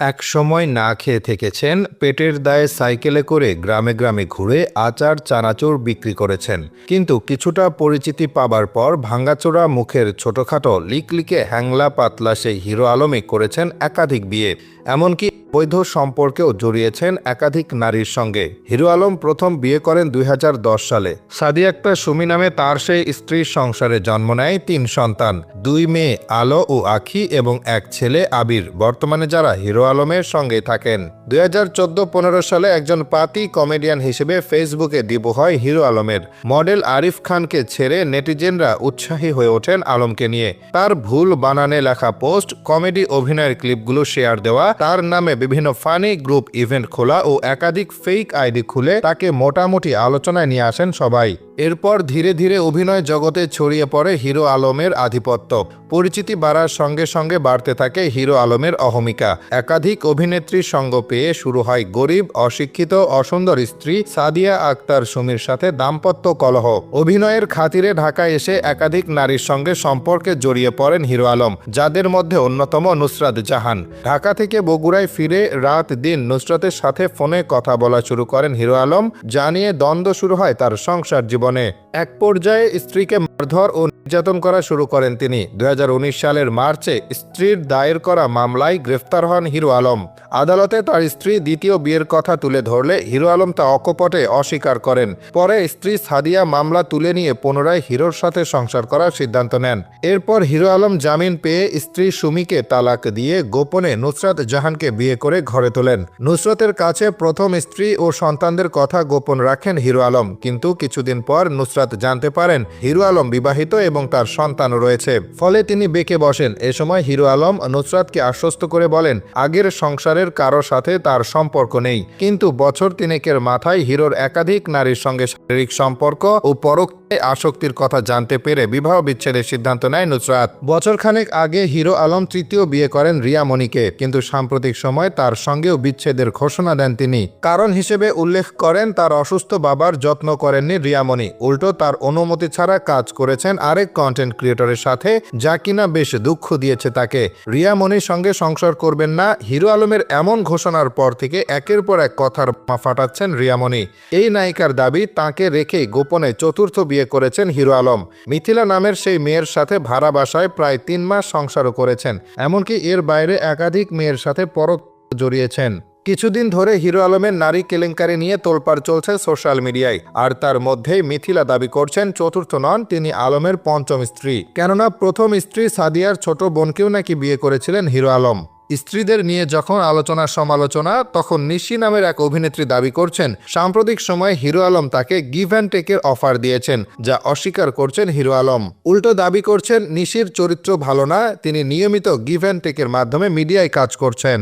এক সময় না খেয়ে থেকেছেন, পেটের দায়ে সাইকেলে করে গ্রামে গ্রামে ঘুরে আচার, চানাচুর বিক্রি করেছেন। কিন্তু কিছুটা পরিচিতি পাবার পর ভাঙ্গাচোরা মুখের ছোটখাটো লিকলিকে হ্যাংলা পাতলা সেই হিরো আলমে করেছেন একাধিক বিয়ে। এমনকি বৈধ সম্পর্কেও জড়িয়েছেন একাধিক নারীর সঙ্গে। হিরো আলম প্রথম বিয়ে করেন দুই হাজার দশ সালে। সাদি আক্তার সুমি নামে তার সেই স্ত্রীর সংসারে জন্ম নেয় তিন সন্তান, দুই মেয়ে আলো ও আখি এবং এক ছেলে আবির। বর্তমানে যারা হিরো আলমের সঙ্গে থাকেন। দুই হাজার চোদ্দ পনেরো সালে একজন পাতি কমেডিয়ান হিসেবে ফেসবুকে দিব হয় হিরো আলমের। মডেল আরিফ খানকে ছেড়ে নেটিজেনরা উৎসাহী হয়ে ওঠেন আলমকে নিয়ে। তার ভুল বানানে লেখা পোস্ট, কমেডি অভিনয়ের ক্লিপগুলো শেয়ার দেওয়া, তার নামে বিভিন্ন ফানি গ্রুপ ইভেন্ট খোলা ও একাধিক ফেক আইডি খুলে তাকে মোটামুটি আলোচনায় নিয়ে আসেন সবাই। এরপর ধীরে ধীরে অভিনয় জগতে ছড়িয়ে পড়ে হিরো আলমের আধিপত্য। পরিচিতি বাড়ার সঙ্গে সঙ্গে বাড়তে থাকে হিরো আলমের অহমিকা। একাধিক অভিনেত্রীর সঙ্গ পেয়ে শুরু হয় গরিব, অশিক্ষিত, অসুন্দর স্ত্রী সাদিয়া আক্তার সুমির সাথে দাম্পত্য কলহ। অভিনয়ের খাতিরে ঢাকায় এসে একাধিক নারীর সঙ্গে সম্পর্কে জড়িয়ে পড়েন হিরো আলম, যাদের মধ্যে অন্যতম নুসরাত জাহান। ঢাকা থেকে বগুড়ায় ফিরে রাত দিন নুসরাতের সাথে ফোনে কথা বলা শুরু করেন হিরো আলম যা নিয়ে দ্বন্দ্ব শুরু হয় তার সংসার জীবনে। এক পর্যায়ে স্ত্রীকে মারধর ও নির্যাতন করা শুরু করেন তিনি। দুই হাজার উনিশ সালের মার্চে স্ত্রীর দায়ের করা মামলায় গ্রেফতার হন হিরো আলম। আদালতে তার স্ত্রী দ্বিতীয় বিয়ের কথা তুলে ধরলে হিরো আলম তা অকপটে অস্বীকার করেন। পরে স্ত্রী সাদিয়া মামলা তুলে নিয়ে পুনরায় হিরোর সাথে সংসার করার সিদ্ধান্ত নেন। এরপর হিরো আলম জামিন পেয়ে স্ত্রী সুমিকে তালাক দিয়ে গোপনে নুসরাত জাহানকে বিয়ে করে ঘরে তোলেন। নুসরতের কাছে প্রথম স্ত্রী ও সন্তানদের কথা গোপন রাখেন হিরো আলম। কিন্তু কিছুদিন পর নুসরাত জানতে পারেন, হিরো আলম বিবাহিত এবং তার সন্তানও রয়েছে। ফলে তিনি বেঁকে বসেন। এ সময় হিরো আলম নুসরাতকে আশ্বস্ত করে বলেন, আগের সংসারের কারও সাথে তার সম্পর্ক নেই। কিন্তু বছর তিনেকের মাথায় হিরোর একাধিক নারীর সঙ্গে শারীরিক সম্পর্ক ও পরোক্ষে আসক্তির কথা জানতে পেরে বিবাহ বিচ্ছেদের সিদ্ধান্ত নেয় নুসরাত। বছরখানেক আগে হিরো আলম তৃতীয় বিয়ে করেন রিয়া মণিকে, কিন্তু সাম্প্রতিক সময় তার সঙ্গেও বিচ্ছেদের ঘোষণা দেন তিনি। কারণ হিসেবে উল্লেখ করেন, তার অসুস্থ বাবার যত্ন করেননি রিয়ামণি উল্টো তার অনুমতি ছাড়া কাজ করেছেন আরেক কন্টেন্ট ক্রিয়েটরের সাথে, যা কিনা বেশ দুঃখ দিয়েছে তাকে। রিয়ামণির সঙ্গে সংসার করবেন না, হিরো আলমের এমন ঘোষণার পর থেকে একের পর এক কথার মা ফাটাচ্ছেন রিয়ামণি এই নায়িকার দাবি তাকে রেখে গোপনে চতুর্থ বিয়ে করেছেন হিরো আলম। মিথিলা নামের সেই মেয়ের সাথে ভাড়া বাসায় প্রায় তিন মাস সংসারও করেছেন, এমনকি এর বাইরে একাধিক মেয়ের সাথে পরক জড়িয়েছেন। কিছুদিন ধরে হিরো আলমের নারী কেলেঙ্কারি নিয়ে তোলপাড় চলছে সোশ্যাল মিডিয়ায়। আর তার মধ্যেই মিথিলা দাবি করছেন, চতুর্থ নন, তিনি আলমের পঞ্চম স্ত্রী। কেননা প্রথম স্ত্রী সাদিয়ার ছোট বোনকেও নাকি বিয়ে করেছিলেন হিরো আলম। স্ত্রীদের নিয়ে যখন আলোচনা সমালোচনা, তখন নিশি নামের এক অভিনেত্রী দাবি করছেন, সাম্প্রতিক সময়ে হিরো আলম তাকে গিভ অ্যান্ড টেকের অফার দিয়েছেন, যা অস্বীকার করছেন হিরো আলম। উল্টো দাবি করছেন, নিশির চরিত্র ভালো না, তিনি নিয়মিত গিভ অ্যান্ড টেকের মাধ্যমে মিডিয়ায় কাজ করছেন।